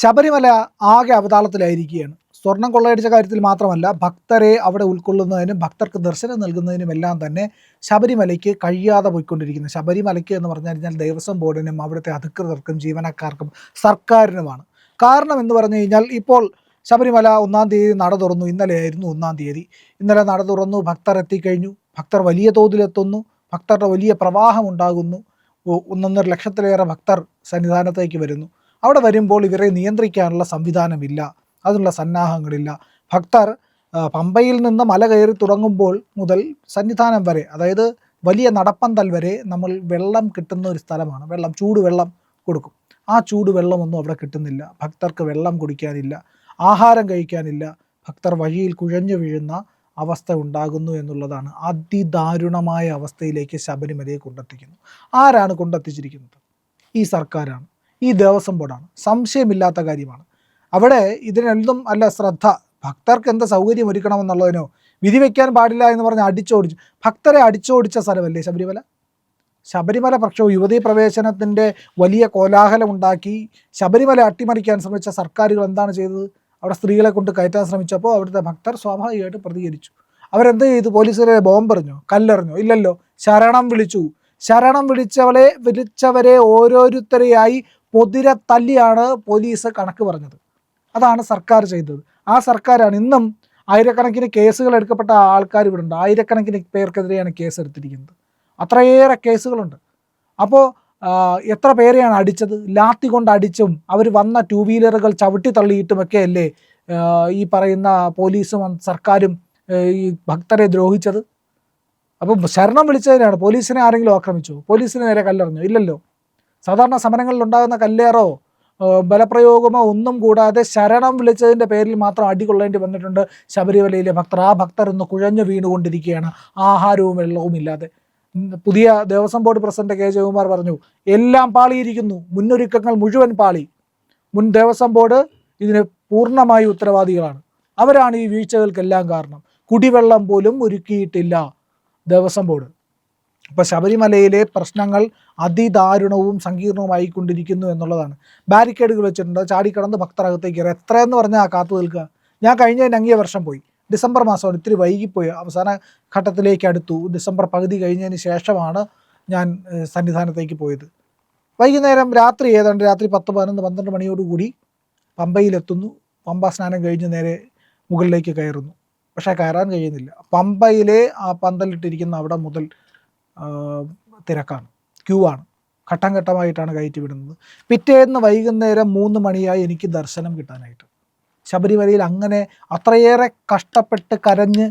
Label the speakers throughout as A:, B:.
A: ശബരിമല ആകെ അവതാളത്തിലായിരിക്കുകയാണ്. സ്വർണം കൊള്ളയടിച്ച കാര്യത്തിൽ മാത്രമല്ല ഭക്തരെ അവിടെ ഉൾക്കൊള്ളുന്നതിനും ഭക്തർക്ക് ദർശനം നൽകുന്നതിനും എല്ലാം തന്നെ ശബരിമലയ്ക്ക് കഴിയാതെ പോയിക്കൊണ്ടിരിക്കുന്നു. ശബരിമലയ്ക്ക് എന്ന് പറഞ്ഞു കഴിഞ്ഞാൽ ദേവസ്വം ബോർഡിനും അവിടുത്തെ അധികൃതർക്കും ജീവനക്കാർക്കും സർക്കാരിനുമാണ്. കാരണം എന്ന് പറഞ്ഞു കഴിഞ്ഞാൽ ഇപ്പോൾ ശബരിമല ഒന്നാം തീയതി നട തുറന്നു. ഇന്നലെയായിരുന്നു ഒന്നാം തീയതി. ഇന്നലെ നട തുറന്നു ഭക്തർ എത്തിക്കഴിഞ്ഞു. ഭക്തർ വലിയ തോതിലെത്തുന്നു. ഭക്തരുടെ വലിയ പ്രവാഹം ഉണ്ടാകുന്നു ഒന്നൊന്നര ലക്ഷത്തിലേറെ ഭക്തർ സന്നിധാനത്തേക്ക് വരുന്നു. അവിടെ വരുമ്പോൾ ഇവരെ നിയന്ത്രിക്കാനുള്ള സംവിധാനമില്ല. അതിനുള്ള സന്നാഹങ്ങളില്ല. ഭക്തർ പമ്പയിൽ നിന്ന് മല കയറി തുടങ്ങുമ്പോൾ മുതൽ സന്നിധാനം വരെ അതായത് വലിയ നടപ്പന്തൽ വരെ നമ്മൾ വെള്ളം കിട്ടുന്ന ഒരു സ്ഥലമാണ്. വെള്ളം ചൂടുവെള്ളം കൊടുക്കും. ആ ചൂടുവെള്ളമൊന്നും അവിടെ കിട്ടുന്നില്ല. ഭക്തർക്ക് വെള്ളം കുടിക്കാനില്ല. ആഹാരം കഴിക്കാനില്ല. ഭക്തർ വഴിയിൽ കുഴഞ്ഞു വീഴുന്ന അവസ്ഥ ഉണ്ടാകുന്നു എന്നുള്ളതാണ് അതിദാരുണമായ അവസ്ഥയിലേക്ക് ശബരിമലയെ കൊണ്ടെത്തിക്കുന്നു ആരാണ് കൊണ്ടെത്തിച്ചിരിക്കുന്നത്? ഈ സർക്കാരാണ്. ഈ ദേവസ്വം ബോർഡാണ്. സംശയമില്ലാത്ത കാര്യമാണ്. അവിടെ ഇതിനൊന്നും അല്ല ശ്രദ്ധ. ഭക്തർക്ക് എന്ത് സൗകര്യം ഒരുക്കണമെന്നുള്ളതിനോ വിധി വയ്ക്കാൻ പാടില്ല എന്ന് പറഞ്ഞ് അടിച്ചോടിച്ചു ഭക്തരെ അടിച്ചോടിച്ച സ്ഥലമല്ലേ ശബരിമല? ശബരിമല പ്രക്ഷോഭം യുവതീ പ്രവേശനത്തിന്റെ വലിയ കോലാഹലം ഉണ്ടാക്കി ശബരിമല അട്ടിമറിക്കാൻ ശ്രമിച്ച സർക്കാരുകൾ എന്താണ് ചെയ്തത്? അവിടെ സ്ത്രീകളെ കൊണ്ട് കയറ്റാൻ ശ്രമിച്ചപ്പോൾ അവിടുത്തെ ഭക്തർ സ്വാഭാവികമായിട്ട് പ്രതികരിച്ചു. അവരെന്ത് ചെയ്തു? പോലീസുകാരെ ബോംബെറിഞ്ഞോ? കല്ലെറിഞ്ഞു? ഇല്ലല്ലോ. ശരണം വിളിച്ചു. ശരണം വിളിച്ചവളെ വിളിച്ചവരെ ഓരോരുത്തരെയായി പൊതിര തല്ലിയാണ് പോലീസ് കണക്ക് പറഞ്ഞത്. അതാണ് സർക്കാർ ചെയ്തത്. ആ സർക്കാരാണ് ഇന്നും ആയിരക്കണക്കിന് കേസുകൾ എടുക്കപ്പെട്ട ആൾക്കാർ ഇവിടെ ഉണ്ട്. ആയിരക്കണക്കിന് പേർക്കെതിരെയാണ് കേസ് എടുത്തിരിക്കുന്നത്. അത്രയേറെ കേസുകളുണ്ട്. അപ്പോൾ എത്ര പേരെയാണ് അടിച്ചത്? ലാത്തി കൊണ്ട് അടിച്ചും അവർ വന്ന ടൂ വീലറുകൾ ചവിട്ടി തള്ളിയിട്ടുമൊക്കെ അല്ലേ ഈ പറയുന്ന പോലീസും സർക്കാരും ഈ ഭക്തരെ ദ്രോഹിച്ചത്? അപ്പം ശരണം വിളിച്ചതിനാണ്. പോലീസിനെ ആരെങ്കിലും ആക്രമിച്ചു? പോലീസിന് നേരെ കല്ലെറിഞ്ഞു? ഇല്ലല്ലോ. സാധാരണ സമരങ്ങളിൽ ഉണ്ടാകുന്ന കല്ലേറോ ബലപ്രയോഗമോ ഒന്നും കൂടാതെ ശരണം വിളിച്ചതിന്റെ പേരിൽ മാത്രം അടികൊള്ളേണ്ടി വന്നിട്ടുണ്ട് ശബരിമലയിലെ ഭക്തർ. ആ ഭക്തർ ഇന്ന് കുഴഞ്ഞു വീണുകൊണ്ടിരിക്കുകയാണ്. ആഹാരവും വെള്ളവും ഇല്ലാതെ. പുതിയ Devaswom board president K Jayakumar പറഞ്ഞു എല്ലാം പാളിയിരിക്കുന്നു. മുന്നൊരുക്കങ്ങൾ മുഴുവൻ പാളി. മുൻ ദേവസ്വം ബോർഡ് ഇതിന് പൂർണമായി ഉത്തരവാദികളാണ്. അവരാണ് ഈ വീഴ്ചകൾക്കെല്ലാം കാരണം. കുടിവെള്ളം പോലും ഒരുക്കിയിട്ടില്ല ദേവസ്വം ബോർഡ്. ഇപ്പോൾ ശബരിമലയിലെ പ്രശ്നങ്ങൾ അതിദാരുണവും സങ്കീർണവുമായിക്കൊണ്ടിരിക്കുന്നു എന്നുള്ളതാണ്. ബാരിക്കേഡുകൾ വെച്ചിട്ടുണ്ട്. ചാടിക്കടന്ന് ഭക്തരകത്തേക്ക് കയറി എന്ന് പറഞ്ഞാൽ കാത്തു നിൽക്കുക. ഞാൻ കഴിഞ്ഞ അങ്ങേ വർഷം പോയി. ഡിസംബർ മാസമാണ്. ഇത്തിരി വൈകിപ്പോയി. അവസാന ഘട്ടത്തിലേക്ക് അടുത്തു. ഡിസംബർ പകുതി കഴിഞ്ഞതിന് ശേഷമാണ് ഞാൻ സന്നിധാനത്തേക്ക് പോയത്. വൈകുന്നേരം രാത്രി ഏതാണ്ട് രാത്രി പത്ത് പതിനൊന്ന് പന്ത്രണ്ട് മണിയോടുകൂടി പമ്പയിലെത്തുന്നു. പമ്പ സ്നാനം കഴിഞ്ഞ് നേരെ മുകളിലേക്ക് കയറുന്നു. പക്ഷേ കയറാൻ കഴിയുന്നില്ല. പമ്പയിലെ ആ പന്തലിട്ടിരിക്കുന്ന അവിടെ മുതൽ തിരക്കാണ്. ക്യൂ ആണ്. ഘട്ടം ഘട്ടമായിട്ടാണ് കയറ്റി വിടുന്നത്. പിറ്റേന്ന് വൈകുന്നേരം മൂന്ന് മണിയായി എനിക്ക് ദർശനം കിട്ടാനായിട്ട്. ശബരിമലയിൽ അങ്ങനെ അത്രയേറെ കഷ്ടപ്പെട്ട് കരഞ്ഞ്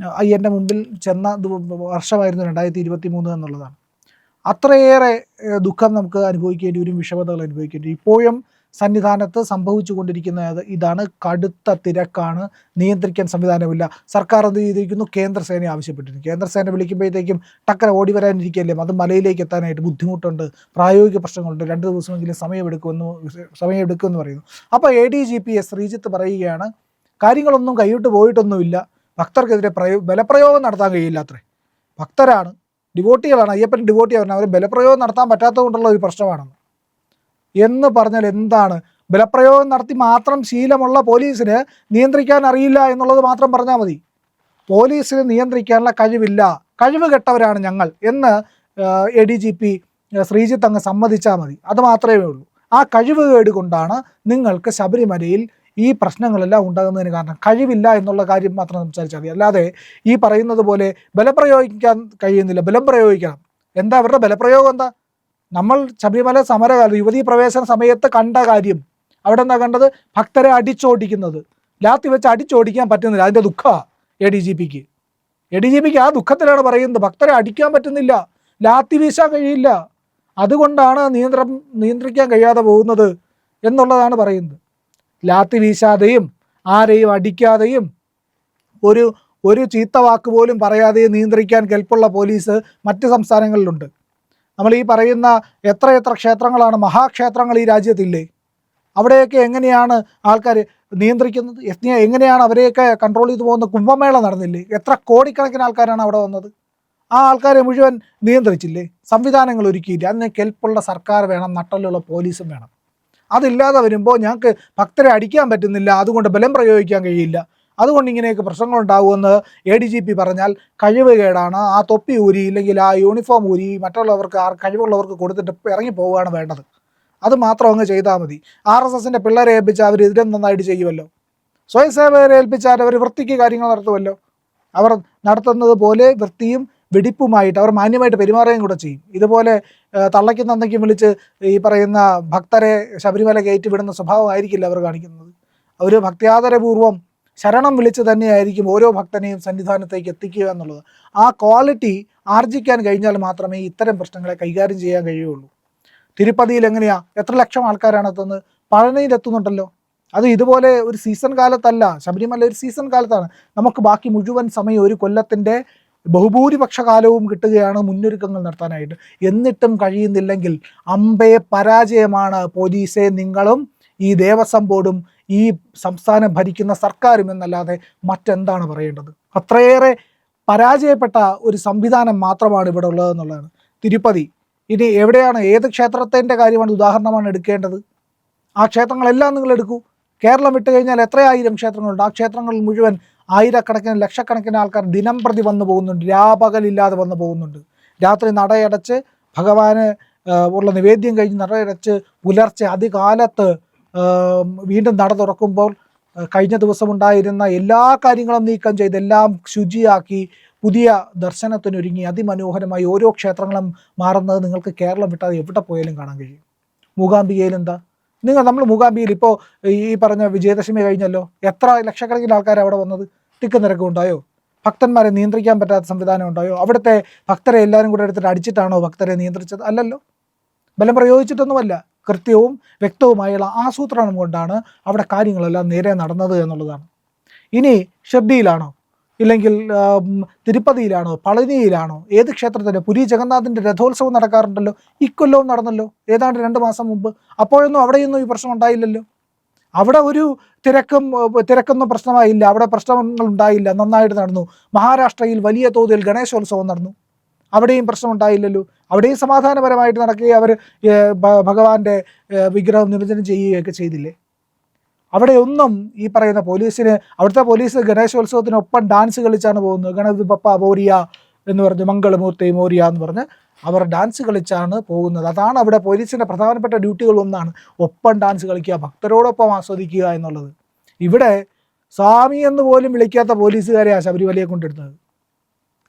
A: അയ്യന്റെ മുമ്പിൽ ചെന്ന വർഷമായിരുന്നു രണ്ടായിരത്തി ഇരുപത്തി മൂന്ന് എന്നുള്ളതാണ്. അത്രയേറെ ദുഃഖം നമുക്ക് അനുഭവിക്കേണ്ടി വരും വിഷമതകൾ അനുഭവിക്കേണ്ടി ഇപ്പോഴും സന്നിധാനത്ത് സംഭവിച്ചു കൊണ്ടിരിക്കുന്ന ഇതാണ് കടുത്ത തിരക്കാണ്. നിയന്ത്രിക്കാൻ സംവിധാനമില്ല. സർക്കാർ എന്ത് ചെയ്തിരിക്കുന്നു? കേന്ദ്ര സേന ആവശ്യപ്പെട്ടിരിക്കുന്നു. കേന്ദ്രസേന വിളിക്കുമ്പോഴത്തേക്കും ടക്കര ഓടി വരാനിരിക്കല്ലേ അത് മലയിലേക്ക് എത്താനായിട്ട് ബുദ്ധിമുട്ടുണ്ട്. പ്രായോഗിക പ്രശ്നങ്ങളുണ്ട്. രണ്ട് ദിവസമെങ്കിലും സമയമെടുക്കുമെന്ന് സമയമെടുക്കുമെന്ന് പറയുന്നു. അപ്പോൾ A D G P S Sreejith പറയുകയാണ് കാര്യങ്ങളൊന്നും കൈവിട്ട് പോയിട്ടൊന്നുമില്ല. ഭക്തർക്കെതിരെ പ്രയോ ബലപ്രയോഗം നടത്താൻ കഴിയില്ല അത്രേ. ഭക്തരാണ്. ഡിവോട്ടികളാണ്. അയ്യപ്പൻ ഡിവോട്ടിയാണ് അവർ ബലപ്രയോഗം നടത്താൻ പറ്റാത്തത് കൊണ്ടുള്ള ഒരു പ്രശ്നമാണെന്ന്. എന്ന് പറഞ്ഞാൽ എന്താണ്? ബലപ്രയോഗം നടത്തി മാത്രം ശീലമുള്ള പോലീസിന് നിയന്ത്രിക്കാൻ അറിയില്ല എന്നുള്ളത് മാത്രം പറഞ്ഞാൽ മതി. പോലീസിന് നിയന്ത്രിക്കാനുള്ള കഴിവില്ല. കഴിവ് കെട്ടവരാണ് ഞങ്ങൾ എന്ന് A D G P Sreejith അങ്ങ് സമ്മതിച്ചാൽ മതി. അത് മാത്രമേ ഉള്ളൂ. ആ കഴിവ് കേട് കൊണ്ടാണ് നിങ്ങൾക്ക് ശബരിമലയിൽ ഈ പ്രശ്നങ്ങളെല്ലാം ഉണ്ടാകുന്നതിന് കാരണം. കഴിവില്ല എന്നുള്ള കാര്യം മാത്രം സംസാരിച്ചാൽ മതി. അല്ലാതെ ഈ പറയുന്നത് പോലെ ബലപ്രയോഗിക്കാൻ കഴിയുന്നില്ല. ബലം പ്രയോഗിക്കണം. എന്താ അവരുടെ ബലപ്രയോഗം എന്താ? നമ്മൾ ശബരിമല സമരകാലം യുവതീ പ്രവേശന സമയത്ത് കണ്ട കാര്യം. അവിടെ എന്താ കണ്ടത്? ഭക്തരെ അടിച്ചോടിക്കുന്നത്. ലാത്തി വെച്ച് അടിച്ചോടിക്കാൻ പറ്റുന്നില്ല. അതിന്റെ ദുഃഖമാണ് എ ഡി ജി പിക്ക് എ ഡി ജി പിക്ക് ആ ദുഃഖത്തിലാണ് പറയുന്നത്. ഭക്തരെ അടിക്കാൻ പറ്റുന്നില്ല. ലാത്തി വീശാൻ കഴിയില്ല. അതുകൊണ്ടാണ് നിയന്ത്രണം നിയന്ത്രിക്കാൻ കഴിയാതെ പോകുന്നത് എന്നുള്ളതാണ് പറയുന്നത്. ലാത്തി വീശാതെയും ആരെയും അടിക്കാതെയും ഒരു ഒരു ചീത്ത വാക്ക് പോലും പറയാതെയും നിയന്ത്രിക്കാൻ കെൽപ്പുള്ള പോലീസ് മറ്റ് സംസ്ഥാനങ്ങളിലുണ്ട്. നമ്മൾ ഈ പറയുന്ന എത്ര എത്ര ക്ഷേത്രങ്ങളാണ് മഹാക്ഷേത്രങ്ങൾ ഈ രാജ്യത്തില്ലേ? അവിടെയൊക്കെ എങ്ങനെയാണ് ആൾക്കാർ നിയന്ത്രിക്കുന്നത്? എങ്ങനെയാണ് അവരെയൊക്കെ കൺട്രോൾ ചെയ്തു പോകുന്ന കുംഭമേള നടന്നില്ലേ? എത്ര കോടിക്കണക്കിന് ആൾക്കാരാണ് അവിടെ വന്നത്? ആ ആൾക്കാരെ മുഴുവൻ നിയന്ത്രിച്ചില്ലേ? സംവിധാനങ്ങൾ ഒരുക്കിയില്ല? അതിന് കെൽപ്പുള്ള സർക്കാർ വേണം നട്ടലുള്ള പോലീസും വേണം. അതില്ലാതെ വരുമ്പോൾ ഞങ്ങൾക്ക് ഭക്തരെ അടിക്കാൻ പറ്റുന്നില്ല. അതുകൊണ്ട് ബലം പ്രയോഗിക്കാൻ കഴിയില്ല. അതുകൊണ്ട് ഇങ്ങനെയൊക്കെ പ്രശ്നങ്ങൾ ഉണ്ടാകുമെന്ന് എ ഡി ജി പി പറഞ്ഞാൽ കഴിവുകേടാണ് ആ തൊപ്പി ഊരി ഇല്ലെങ്കിൽ ആ യൂണിഫോം ഊരി മറ്റുള്ളവർക്ക് ആ കഴിവുള്ളവർക്ക് കൊടുത്തിട്ട് ഇറങ്ങി പോവുകയാണ് വേണ്ടത്. അത് മാത്രം അങ്ങ് ചെയ്താൽ മതി. ആർ എസ് എസിന്റെ പിള്ളേരെ ഏൽപ്പിച്ച് അവർ ഇതിലും നന്നായിട്ട് ചെയ്യുമല്ലോ സ്വയം സേവകരെ ഏൽപ്പിച്ചാൽ അവർ വൃത്തിക്ക് കാര്യങ്ങൾ നടത്തുമല്ലോ അവർ നടത്തുന്നത് പോലെ വൃത്തിയും വെടിപ്പുമായിട്ട് അവർ മാന്യമായിട്ട് പെരുമാറുകയും കൂടെ ചെയ്യും. ഇതുപോലെ തള്ളയ്ക്കും തന്നയ്ക്കും വിളിച്ച് ഈ പറയുന്ന ഭക്തരെ ശബരിമല കയറ്റി വിടുന്ന സ്വഭാവമായിരിക്കില്ല അവർ കാണിക്കുന്നത്. അവർ ഭക്തിയാദരപൂർവം ശരണം വിളിച്ച് തന്നെയായിരിക്കും ഓരോ ഭക്തനെയും സന്നിധാനത്തേക്ക് എത്തിക്കുക എന്നുള്ളത്. ആ ക്വാളിറ്റി ആർജിക്കാൻ കഴിഞ്ഞാൽ മാത്രമേ ഇത്തരം പ്രശ്നങ്ങളെ കൈകാര്യം ചെയ്യാൻ കഴിയുള്ളൂ. തിരുപ്പതിയിൽ എങ്ങനെയാ? എത്ര ലക്ഷം ആൾക്കാരാണ് എത്തുന്നത് പഴനിയിൽ എത്തുന്നുണ്ടല്ലോ. അത് ഇതുപോലെ ഒരു സീസൺ കാലത്തല്ല. ശബരിമല ഒരു സീസൺ കാലത്താണ്. നമുക്ക് ബാക്കി മുഴുവൻ സമയം ഒരു കൊല്ലത്തിന്റെ ബഹുഭൂരിപക്ഷ കാലവും കിട്ടുകയാണ് മുന്നൊരുക്കങ്ങൾ നടത്താനായിട്ട്. എന്നിട്ടും കഴിയുന്നില്ലെങ്കിൽ അമ്പയെ പരാജയമാണ് പോലീസെ നിങ്ങളും ഈ ദേവസ്വം ബോർഡും ഈ സംസ്ഥാനം ഭരിക്കുന്ന സർക്കാരും എന്നല്ലാതെ മറ്റെന്താണ് പറയേണ്ടത്? അത്രയേറെ പരാജയപ്പെട്ട ഒരു സംവിധാനം മാത്രമാണ് ഇവിടെ ഉള്ളതെന്നുള്ളതാണ്. തിരുപ്പതി ഇനി എവിടെയാണ് ഏത് ക്ഷേത്രത്തിന്റെ കാര്യമാണ് ഉദാഹരണമാണ് എടുക്കേണ്ടത്? ആ ക്ഷേത്രങ്ങളെല്ലാം നിങ്ങൾ എടുക്കൂ. കേരളം വിട്ട് കഴിഞ്ഞാൽ എത്രയായിരം ക്ഷേത്രങ്ങളുണ്ട്? ആ ക്ഷേത്രങ്ങളിൽ മുഴുവൻ ആയിരക്കണക്കിന് ലക്ഷക്കണക്കിന് ആൾക്കാർ ദിനം പ്രതി വന്നു പോകുന്നുണ്ട്. രാപകലില്ലാതെ വന്നു പോകുന്നുണ്ട്. രാത്രി നടയടച്ച് ഭഗവാന് ഉള്ള നിവേദ്യം കഴിഞ്ഞ് നടയടച്ച് പുലർച്ചെ അതികാലത്ത് ആ, വീണ്ടും നട തുറക്കുമ്പോൾ കഴിഞ്ഞ ദിവസം ഉണ്ടായിരുന്ന എല്ലാ കാര്യങ്ങളും നീക്കം ചെയ്ത് എല്ലാം ശുചിയാക്കി പുതിയ ദർശനത്തിനൊരുങ്ങി. അതിമനോഹരമായി ഓരോ ക്ഷേത്രങ്ങളും മാറുന്നത് നിങ്ങൾക്ക് കേരളം വിട്ടാതെ എവിടെ പോയാലും കാണാൻ കഴിയും. മൂകാംബികയിൽ എന്താ? നിങ്ങൾ നമ്മൾ മൂകാംബികയിൽ ഇപ്പോൾ ഈ പറഞ്ഞ വിജയദശമി കഴിഞ്ഞല്ലോ. എത്ര ലക്ഷക്കണക്കിന് ആൾക്കാർ അവിടെ വന്നത്? ടിക്ക് നിരക്ക് ഉണ്ടായോ? ഭക്തന്മാരെ നിയന്ത്രിക്കാൻ പറ്റാത്ത സംവിധാനം ഉണ്ടായോ? അവിടുത്തെ ഭക്തരെ എല്ലാവരും കൂടെ എടുത്തിട്ട് അടിച്ചിട്ടാണോ ഭക്തരെ നിയന്ത്രിച്ചത്? അല്ലല്ലോ. ബലം പ്രയോഗിച്ചിട്ടൊന്നുമല്ല. കൃത്യവും വ്യക്തവുമായുള്ള ആസൂത്രണം കൊണ്ടാണ് അവിടെ കാര്യങ്ങളെല്ലാം നേരെ നടന്നത് എന്നുള്ളതാണ്. ഇനി ഷിർഡിയിലാണോ ഇല്ലെങ്കിൽ തിരുപ്പതിയിലാണോ? പളനിയിലാണോ? ഏത് ക്ഷേത്രത്തിന്റെ പുരി ജഗന്നാഥിന്റെ രഥോത്സവം നടക്കാറുണ്ടല്ലോ. ഇക്കൊല്ലവും നടന്നല്ലോ. ഏതാണ്ട് രണ്ട് മാസം മുമ്പ്. അപ്പോഴൊന്നും അവിടെയൊന്നും ഈ പ്രശ്നം ഉണ്ടായില്ലല്ലോ. അവിടെ ഒരു തിരക്കും തിരക്കൊന്നും പ്രശ്നമായില്ല. അവിടെ പ്രശ്നങ്ങൾ ഉണ്ടായില്ല. നന്നായിട്ട് നടന്നു. മഹാരാഷ്ട്രയിൽ വലിയ തോതിൽ ഗണേശോത്സവം നടന്നു. അവിടെയും പ്രശ്നമുണ്ടായില്ലല്ലോ. അവിടെയും സമാധാനപരമായിട്ട് നടക്കുകയും അവർ ഭഗവാന്റെ വിഗ്രഹം നിമജ്ജനം ചെയ്യുകയൊക്കെ ചെയ്തില്ലേ? അവിടെ ഒന്നും ഈ പറയുന്ന പോലീസിന് അവിടുത്തെ പോലീസ് ഗണേശോത്സവത്തിനൊപ്പം ഡാൻസ് കളിച്ചാണ് പോകുന്നത്. ഗണപതി പപ്പ മോരിയ എന്ന് പറഞ്ഞ് മംഗളമൂർത്തി മോരിയ എന്ന് പറഞ്ഞ് അവർ ഡാൻസ് കളിച്ചാണ് പോകുന്നത്. അതാണ് അവിടെ പോലീസിന്റെ പ്രധാനപ്പെട്ട ഡ്യൂട്ടികൾ ഒന്നാണ്. ഒപ്പം ഡാൻസ് കളിക്കുക ഭക്തരോടൊപ്പം ആസ്വദിക്കുക എന്നുള്ളത്. ഇവിടെ സ്വാമി എന്ന് പോലും വിളിക്കാത്ത പോലീസുകാരെയാണ് ശബരിമലയെ കൊണ്ടെടുത്തത്.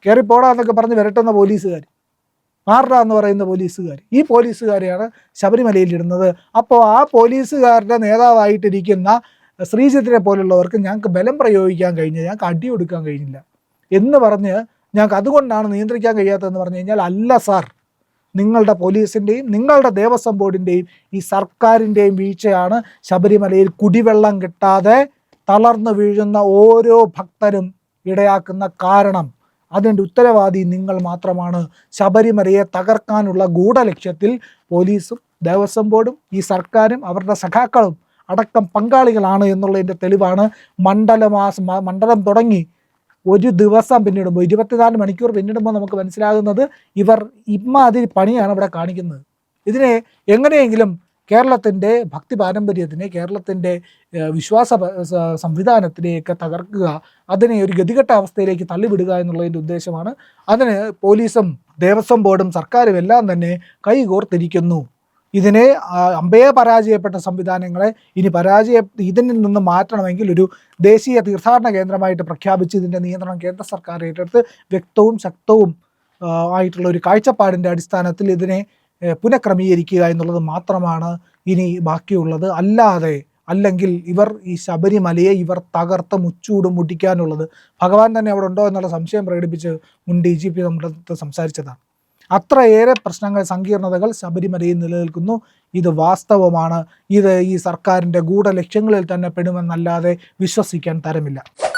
A: കയറിപ്പോടാ എന്നൊക്കെ പറഞ്ഞ് വിരട്ടുന്ന പോലീസുകാർ മാറട എന്ന് പറയുന്ന പോലീസുകാർ ഈ പോലീസുകാരെയാണ് ശബരിമലയിൽ ഇടുന്നത്. അപ്പോൾ ആ പോലീസുകാരുടെ നേതാവായിട്ടിരിക്കുന്ന ശ്രീജിത്തിനെ പോലുള്ളവർക്ക് ഞങ്ങൾക്ക് ബലം പ്രയോഗിക്കാൻ കഴിഞ്ഞില്ല. ഞങ്ങൾക്ക് അടി കൊടുക്കാൻ കഴിഞ്ഞില്ല. എന്ന് പറഞ്ഞ് ഞങ്ങൾക്ക് അതുകൊണ്ടാണ് നിയന്ത്രിക്കാൻ കഴിയാത്തതെന്ന് പറഞ്ഞു കഴിഞ്ഞാൽ അല്ല സാർ. നിങ്ങളുടെ പോലീസിന്റെയും നിങ്ങളുടെ ദേവസ്വം ബോർഡിന്റെയും ഈ സർക്കാരിന്റെയും വീഴ്ചയാണ് ശബരിമലയിൽ കുടിവെള്ളം കിട്ടാതെ തളർന്നു വീഴുന്ന ഓരോ ഭക്തരും ഇടയാക്കുന്ന കാരണം. അതിന്റെ ഉത്തരവാദി നിങ്ങൾ മാത്രമാണ്. ശബരിമലയെ തകർക്കാനുള്ള ഗൂഢലക്ഷ്യത്തിൽ പോലീസും ദേവസ്വം ബോർഡും ഈ സർക്കാരും അവരുടെ സഖാക്കളും അടക്കം പങ്കാളികളാണ് എന്നുള്ളതിന്റെ തെളിവാണ് മണ്ഡലമാസ മണ്ഡലം തുടങ്ങി. ഒരു ദിവസം പിന്നിടുമ്പോൾ ഇരുപത്തിനാല് മണിക്കൂർ പിന്നിടുമ്പോൾ നമുക്ക് മനസ്സിലാകുന്നത് ഇവർ ഇമ്മാതിരി പണിയാണ് ഇവിടെ കാണിക്കുന്നത്. ഇതിനെ എങ്ങനെയെങ്കിലും കേരളത്തിന്റെ ഭക്തി പാരമ്പര്യത്തിനെ കേരളത്തിന്റെ വിശ്വാസ സംവിധാനത്തിനെയൊക്കെ തകർക്കുക അതിനെ ഒരു ഗതികെട്ട അവസ്ഥയിലേക്ക് തള്ളിവിടുക എന്നുള്ളതിന്റെ ഉദ്ദേശമാണ്. അതിന് പോലീസും ദേവസ്വം ബോർഡും സർക്കാരും എല്ലാം തന്നെ കൈകോർത്തിരിക്കുന്നു. ഇതിനെ അമ്പയെ പരാജയപ്പെട്ട സംവിധാനങ്ങളെ ഇനി പരാജയ ഇതിൽ നിന്ന് മാറ്റണമെങ്കിൽ ഒരു ദേശീയ തീർത്ഥാടന കേന്ദ്രമായിട്ട് പ്രഖ്യാപിച്ച് ഇതിന്റെ നിയന്ത്രണം കേന്ദ്ര സർക്കാർ ഏറ്റെടുത്ത് വ്യക്തവും ശക്തവും ആയിട്ടുള്ള ഒരു കാഴ്ചപ്പാടിന്റെ അടിസ്ഥാനത്തിൽ ഇതിനെ പുനഃക്രമീകരിക്കുക എന്നുള്ളത് മാത്രമാണ് ഇനി ബാക്കിയുള്ളത്. അല്ലാതെ അല്ലെങ്കിൽ ഇവർ ഈ ശബരിമലയെ ഇവർ തകർത്ത് മുച്ചൂടും മുട്ടിക്കാനുള്ളത് ഭഗവാൻ തന്നെ അവിടെ ഉണ്ടോ എന്നുള്ള സംശയം പ്രകടിപ്പിച്ച് മുൻ ഡി ജി പി നമ്മുടെ സംസാരിച്ചതാണ്. അത്രയേറെ പ്രശ്നങ്ങൾ സങ്കീർണതകൾ ശബരിമലയിൽ നിലനിൽക്കുന്നു. ഇത് വാസ്തവമാണ്. ഇത് ഈ സർക്കാരിന്റെ ഗൂഢലക്ഷ്യങ്ങളിൽ തന്നെ പെടുമെന്നല്ലാതെ വിശ്വസിക്കാൻ തരമില്ല.